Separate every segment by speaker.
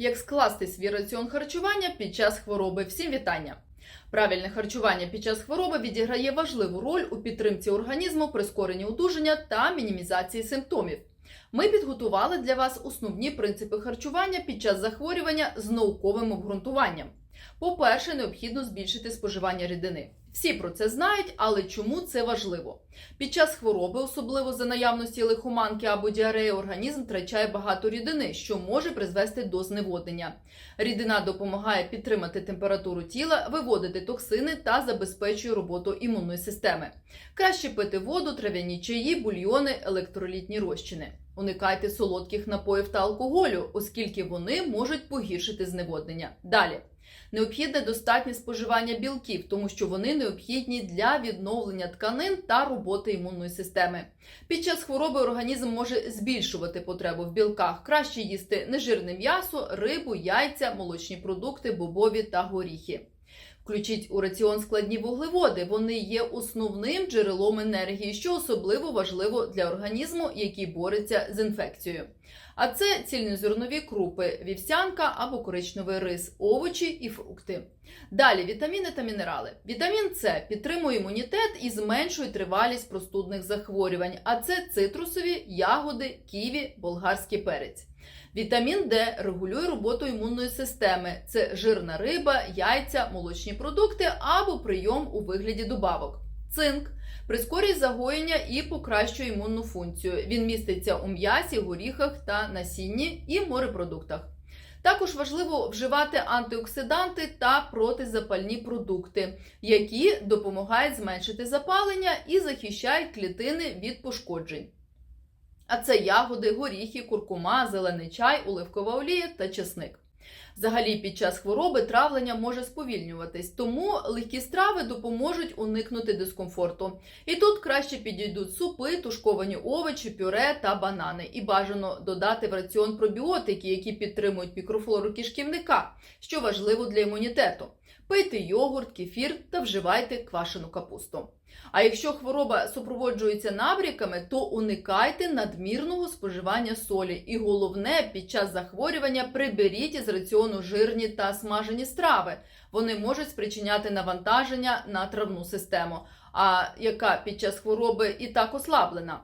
Speaker 1: Як скласти свій раціон харчування під час хвороби? Всім вітання! Правильне харчування під час хвороби відіграє важливу роль у підтримці організму, прискоренні одужання та мінімізації симптомів. Ми підготували для вас основні принципи харчування під час захворювання з науковим обґрунтуванням. По-перше, необхідно збільшити споживання рідини. Всі про це знають, але чому це важливо? Під час хвороби, особливо за наявності лихоманки або діареї, організм втрачає багато рідини, що може призвести до зневоднення. Рідина допомагає підтримати температуру тіла, виводити токсини та забезпечує роботу імунної системи. Краще пити воду, трав'яні чаї, бульйони, електролітні розчини. Уникайте солодких напоїв та алкоголю, оскільки вони можуть погіршити зневоднення. Далі. Необхідне достатнє споживання білків, тому що вони необхідні для відновлення тканин та роботи імунної системи. Під час хвороби організм може збільшувати потребу в білках. Краще їсти нежирне м'ясо, рибу, яйця, молочні продукти, бобові та горіхи. Включіть у раціон складні вуглеводи. Вони є основним джерелом енергії, що особливо важливо для організму, який бореться з інфекцією. А це цільнозернові крупи, вівсянка або коричневий рис, овочі і фрукти. Далі вітаміни та мінерали. Вітамін С підтримує імунітет і зменшує тривалість простудних захворювань. А це цитрусові, ягоди, ківі, болгарський перець. Вітамін Д регулює роботу імунної системи. Це жирна риба, яйця, молочні продукти або прийом у вигляді добавок. Цинк прискорює загоєння і покращує імунну функцію. Він міститься у м'ясі, горіхах та насінні і морепродуктах. Також важливо вживати антиоксиданти та протизапальні продукти, які допомагають зменшити запалення і захищають клітини від пошкоджень. А це ягоди, горіхи, куркума, зелений чай, оливкова олія та чесник. Взагалі, під час хвороби травлення може сповільнюватись, тому легкі страви допоможуть уникнути дискомфорту. І тут краще підійдуть супи, тушковані овочі, пюре та банани. І бажано додати в раціон пробіотики, які підтримують мікрофлору кишківника, що важливо для імунітету. Пийте йогурт, кефір та вживайте квашену капусту. А якщо хвороба супроводжується набряками, то уникайте надмірного споживання солі. І головне, під час захворювання приберіть із раціону жирні та смажені страви. Вони можуть спричиняти навантаження на травну систему, а яка під час хвороби і так ослаблена.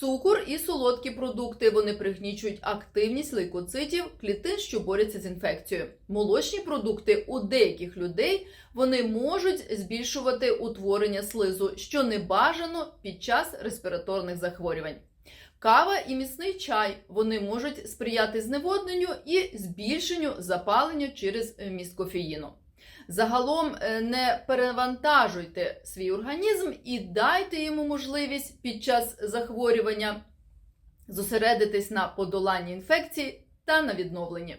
Speaker 1: Цукор і солодкі продукти вони пригнічують активність лейкоцитів, клітин, що борються з інфекцією. Молочні продукти у деяких людей вони можуть збільшувати утворення слизу, що не бажано під час респіраторних захворювань. Кава і міцний чай вони можуть сприяти зневодненню і збільшенню запалення через міст кофеїну. Загалом е, не перевантажуйте свій організм і дайте йому можливість під час захворювання зосередитись на подоланні інфекції та на відновленні.